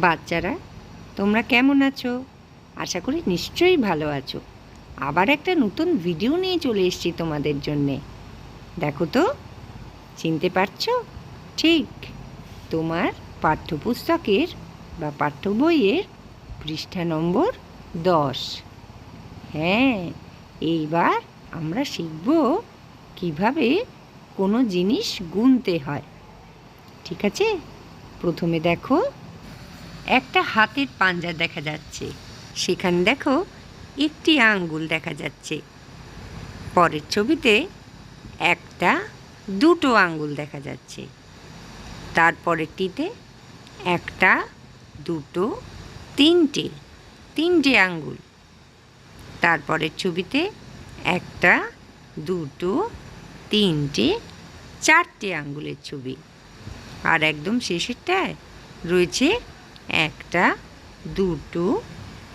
বাচ্চারা, তোমরা কেমন আছো? আশা করি নিশ্চয়ই ভালো আছো। আবার একটা নতুন ভিডিও নিয়ে চলে এসেছি তোমাদের জন্যে। দেখো তো, চিনতে পারছ? ঠিক, তোমার পাঠ্যপুস্তকের বা পাঠ্য বইয়ের পৃষ্ঠা নম্বর দশ। হ্যাঁ এইবার আমরা শিখব কীভাবে কোনো জিনিস গুনতে হয়। ঠিক আছে? প্রথমে দেখো একটা হাতের পাঞ্জা দেখা যাচ্ছে। সেখানে দেখো একটি আঙ্গুল দেখা যাচ্ছে। পরের ছবিতে একটা, দুটো আঙ্গুল দেখা যাচ্ছে। তারপরেরটিতে একটা, দুটো, তিনটে তিনটে আঙ্গুল। তারপরের ছবিতে একটা, দুটো, তিনটে, চারটে আঙ্গুলের ছবি। আর একদম শেষেরটায় রয়েছে একটা, দুটো,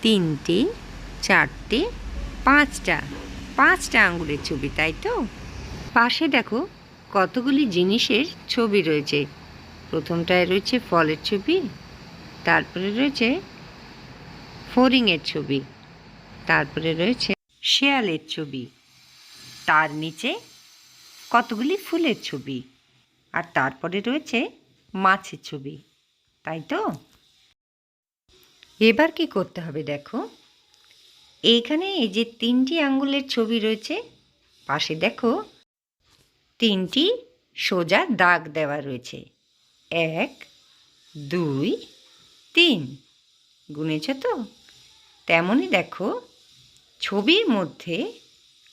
তিনটে, চারটে, পাঁচটা। পাঁচটা আঙ্গুলের ছবি, তাই তো? পাশে দেখো কতগুলি জিনিসের ছবি রয়েছে। প্রথমটায় রয়েছে ফলের ছবি, তারপরে রয়েছে ফড়িংয়ের ছবি, তারপরে রয়েছে শেয়ালের ছবি। তার নিচে কতগুলি ফুলের ছবি, আর তারপরে রয়েছে মাছের ছবি, তাই তো? এবার কি করতে হবে দেখো? এইখানে এই যে তিনটি আঙ্গুলের ছবি রয়েছে, পাশে দেখো তিনটি সোজা দাগ দেওয়া রয়েছে। এক, দুই, তিন। গুনেছ তো? তেমনই দেখো ছবির মধ্যে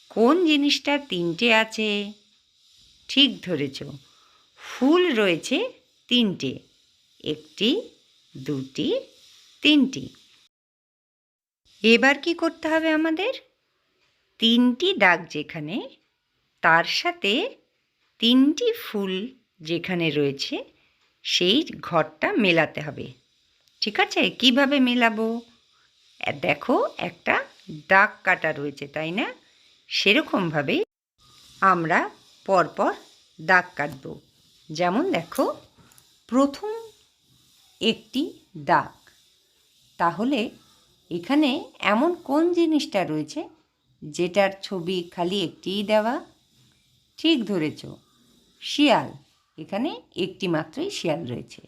কোন জিনিসটা তিনটে আছে? ঠিক ধরেছ, ফুল রয়েছে তিনটে, একটি, দুটি তিনটি। এবার কি করতে হবে আমাদের? তিনটি দাগ যেখানে, তার সাথে তিনটি ফুল যেখানে রয়েছে, সেই ঘরটা মেলাতে হবে। ঠিক আছে? কীভাবে মেলাবো? দেখো, একটা দাগ কাটা রয়েছে, তাই না? সেরকমভাবে আমরা পরপর দাগ কাটব। যেমন দেখো, প্রথম একটি দাগ। তাহলে এখানে এমন কোন জিনিসটা রয়েছে যেটার ছবি খালি একটিই দেওয়া? ঠিক ধরেছ, শিয়াল। এখানে একটি মাত্রই শিয়াল রয়েছে।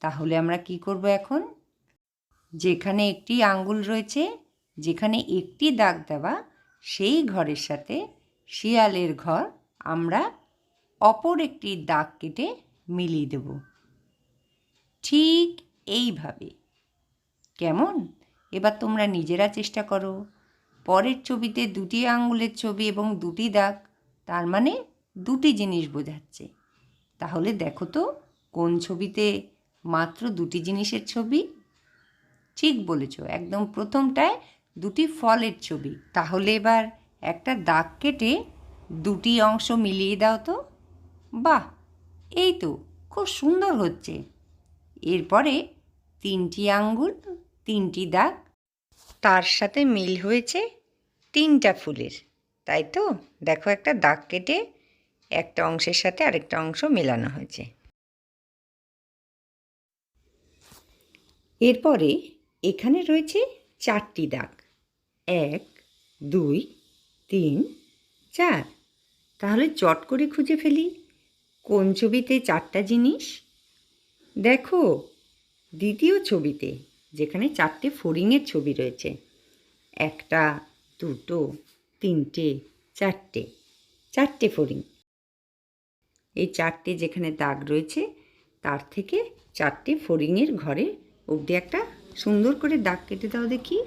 তাহলে আমরা কি করব এখন? যেখানে একটি আঙ্গুল রয়েছে, যেখানে একটি দাগ দেওয়া, সেই ঘরের সাথে শিয়ালের ঘর আমরা অপর একটি দাগ কেটে মিলিয়ে দেব। ঠিক এইভাবে। কেমন? এবার তোমরা নিজেরা চেষ্টা করো। পরের ছবিতে দুটি আঙ্গুলের ছবি এবং দুটি দাগ, তার মানে দুটি জিনিস বোঝাচ্ছে। তাহলে দেখো তো, কোন ছবিতে মাত্র দুটি জিনিসের ছবি? ঠিক বলেছ, একদম প্রথমটায় দুটি ফলের ছবি। তাহলে এবার একটা দাগ কেটে দুটি অংশ মিলিয়ে দাও তো। বাহ, এই তো, খুব সুন্দর হচ্ছে। এরপরে তিনটি আঙ্গুল তিনটি দাগ, তার সাথে মিল হয়েছে তিনটা ফুলের। তাই তো? দেখো একটা দাগ কেটে একটা অংশের সাথে আরেকটা অংশ মেলানো হয়েছে। এরপরে এখানে রয়েছে চারটি দাগ। এক, দুই, তিন, চার। তাহলে চট করে খুঁজে ফেলি। কোন ছবিতে চারটা জিনিস? দেখো, দ্বিতীয় ছবিতে যেখানে চারটে ফড়িংয়ের ছবি রয়েছে। একটা, দুটো, তিনটে, চারটে চারটে ফড়িং এই চারটে যেখানে দাগ রয়েছে, তার থেকে চারটে ফড়িংয়ের ঘরে অবধি একটা সুন্দর করে দাগ কেটে দাও দেখি।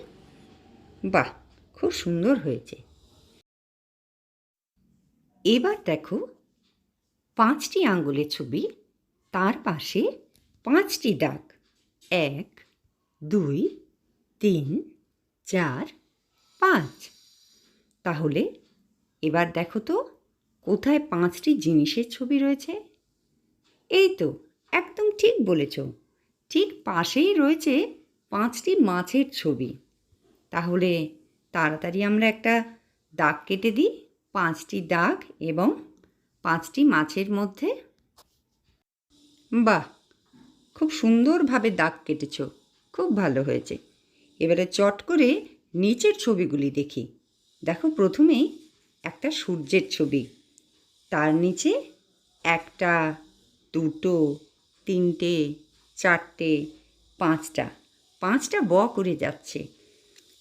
বাহ, খুব সুন্দর হয়েছে। এবার দেখো, পাঁচটি আঙ্গুলের ছবি, তার পাশে পাঁচটি দাগ। এক দুই, তিন, চার, পাঁচ। তাহলে এবার দেখো তো কোথায় পাঁচটি জিনিসের ছবি রয়েছে? এই তো, একদম ঠিক বলেছ। ঠিক পাশেই রয়েছে পাঁচটি মাছের ছবি। তাহলে তাড়াতাড়ি আমরা একটা দাগ কেটে দিই, পাঁচটি দাগ এবং পাঁচটি মাছের মধ্যে। বাহ! খুব সুন্দরভাবে দাগ কেটেছ। খুব ভালো হয়েছে। এবারে চট করে নিচের ছবিগুলি দেখি। দেখো প্রথমেই একটা সূর্যের ছবি। তার নিচে একটা, দুটো, তিনটে, চারটে, পাঁচটা। পাঁচটা ব করে যাচ্ছে।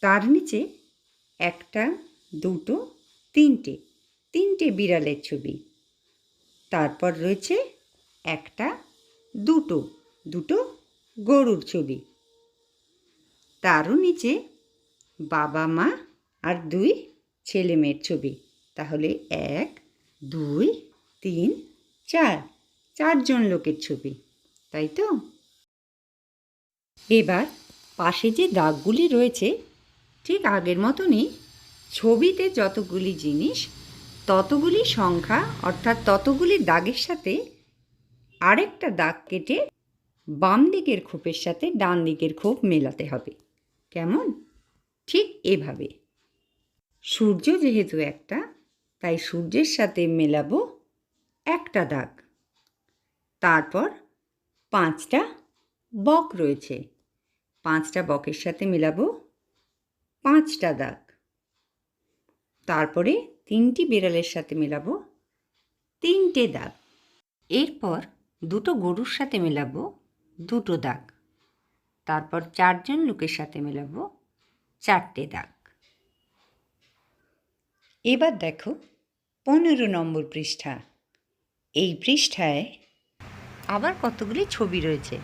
তার নিচে একটা, দুটো, তিনটে। তিনটে বিড়ালের ছবি। তারপর রয়েছে একটা, দুটো। দুটো গরুর ছবি। তারও নিচে বাবা মা আর দুই ছেলে মেয়ের ছবি। তাহলে এক, দুই, তিন, চার। চারজন লোকের ছবি, তাই তো? এবার পাশে যে দাগগুলি রয়েছে, ঠিক আগের মতনই ছবিতে যতগুলি জিনিস, ততগুলি সংখ্যা, অর্থাৎ ততগুলি দাগের সাথে আরেকটা দাগ কেটে বাম দিকের খোপের সাথে ডান দিকের খোপ মেলাতে হবে। কেমন? ঠিক এভাবে। সূর্য যেহেতু একটা, তাই সূর্যের সাথে মেলাবো একটা দাগ। তারপর পাঁচটা বক রয়েছে। পাঁচটা বকের সাথে মেলাবো পাঁচটা দাগ। তারপরে তিনটি বিড়ালের সাথে মেলাবো তিনটে দাগ। এরপর দুটো গরুর সাথে মেলাবো দুটো দাগ। তারপর চারজন লোকের সাথে মেলাবো। চারটে দাগ। এবার দেখো পনেরো নম্বর পৃষ্ঠা। এই পৃষ্ঠায় আবার কতগুলি ছবি রয়েছে?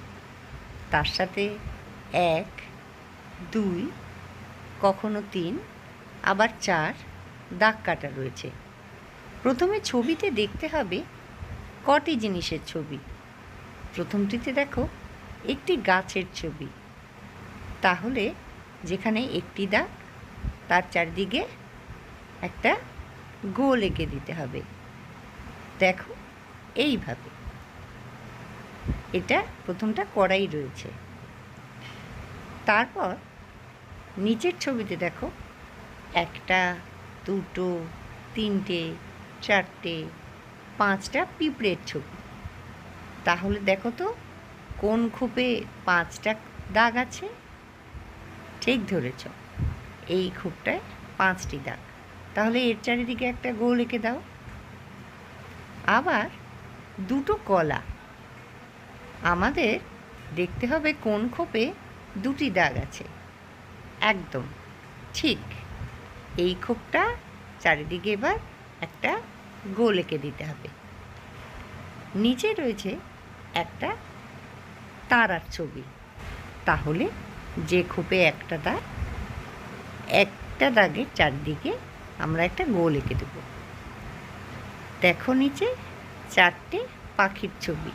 তার সাথে এক, দুই, কখনো তিন, আবার চার দাগ কাটা রয়েছে। প্রথমে ছবিতে দেখতে হবে কটি জিনিসের ছবি। প্রথমটিতে দেখো একটি গাছের ছবি। তাহলে যেখানে একটি দাগ, তার চারদিকে একটা গোল এঁকে দিতে হবে। দেখো, এইভাবে। এটা প্রথমটা কড়াই রয়েছে। তারপর নিচের ছবিতে দেখো, একটা, দুটো, তিনটে, চারটে, পাঁচটা পিঁপড়ের ছবি। তাহলে দেখো তো কোন খোপে পাঁচটা দাগ আছে? ঠিক ধরেছ। এই খোপটায় পাঁচটি দাগ। তাহলে এর চারিদিকে একটা গোল এঁকে দাও। আবার দুটো কলা। আমাদের দেখতে হবে কোন খোপে দুটি দাগ আছে। একদম। ঠিক। এই খোপটা চারিদিকে এবার একটা গোল এঁকে দিতে হবে। নিচে রয়েছে একটা তারার ছবি। তাহলে যে খোপে একটা দাগ, একটা দাগের চারদিকে আমরা একটা গোল এঁকে দেব। দেখো নিচে চারটে পাখির ছবি।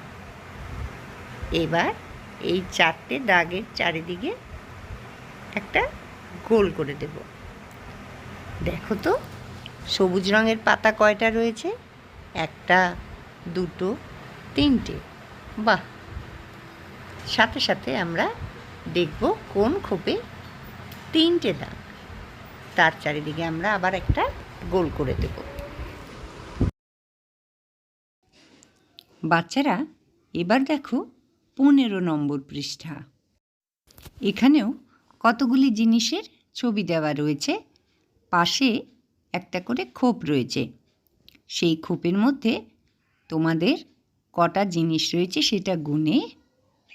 এবার এই চারটে দাগের চারিদিকে একটা গোল করে দেব। দেখো তো, সবুজ রঙের পাতা কয়টা রয়েছে? একটা, দুটো, তিনটে। বাহ! সাথে সাথে আমরা দেখব কোন খোপে তিনটে দাগ। তার চারিদিকে আমরা আবার একটা গোল করে দেব। বাচ্চারা, এবার দেখো পনেরো নম্বর পৃষ্ঠা। এখানেও কতগুলি জিনিসের ছবি দেওয়া রয়েছে। পাশে একটা করে খোপ রয়েছে। সেই খোপের মধ্যে তোমাদের কটা জিনিস রয়েছে সেটা গুনে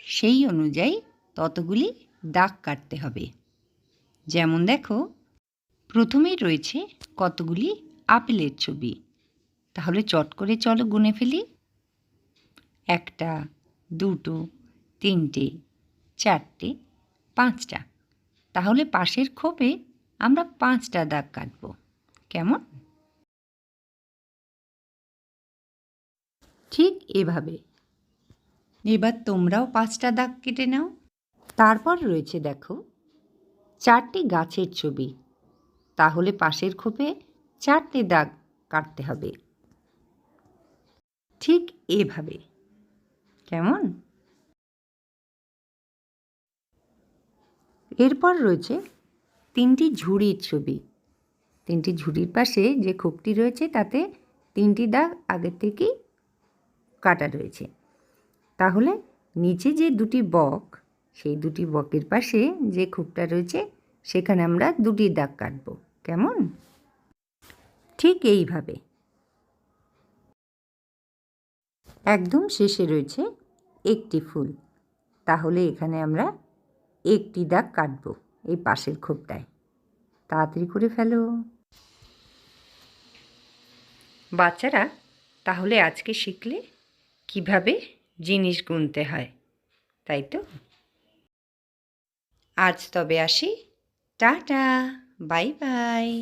সেই অনুযায়ী ততগুলি দাগ কাটতে হবে। যেমন দেখো, প্রথমেই রয়েছে কতগুলি আপেলের ছবি। তাহলে চট করে চলো গুনে ফেলি। একটা, দুটো, তিনটে, চারটে, পাঁচটা। তাহলে পাশের খোপে আমরা পাঁচটা দাগ কাটবো। কেমন? ঠিক এভাবে। এবার তোমরাও পাঁচটা দাগ কেটে নাও। তারপর রয়েছে দেখো, চারটি গাছের ছবি। তাহলে পাশের খোপে চারটে দাগ কাটতে হবে। ঠিক এভাবে। কেমন? এরপর রয়েছে তিনটি ঝুড়ির ছবি। তিনটি ঝুড়ির পাশে যে খোপটি রয়েছে, তাতে তিনটি দাগ আগের থেকেই কাটা রয়েছে। তাহলে নিচে যে দুটি বক, সেই দুটি বকের পাশে যে খুঁটটা রয়েছে, সেখানে আমরা দুটি দাগ কাটব। কেমন? ঠিক এইভাবে। একদম শেষে রয়েছে একটি ফুল। তাহলে এখানে আমরা একটি দাগ কাটব এই পাশের খোপটায় তাড়াতাড়ি করে ফেলো। বাচ্চারা, তাহলে আজকে শিখলে কীভাবে জিনিস গুনতে হয় তাই তো? আজ তবে আসি। Tata bye bye.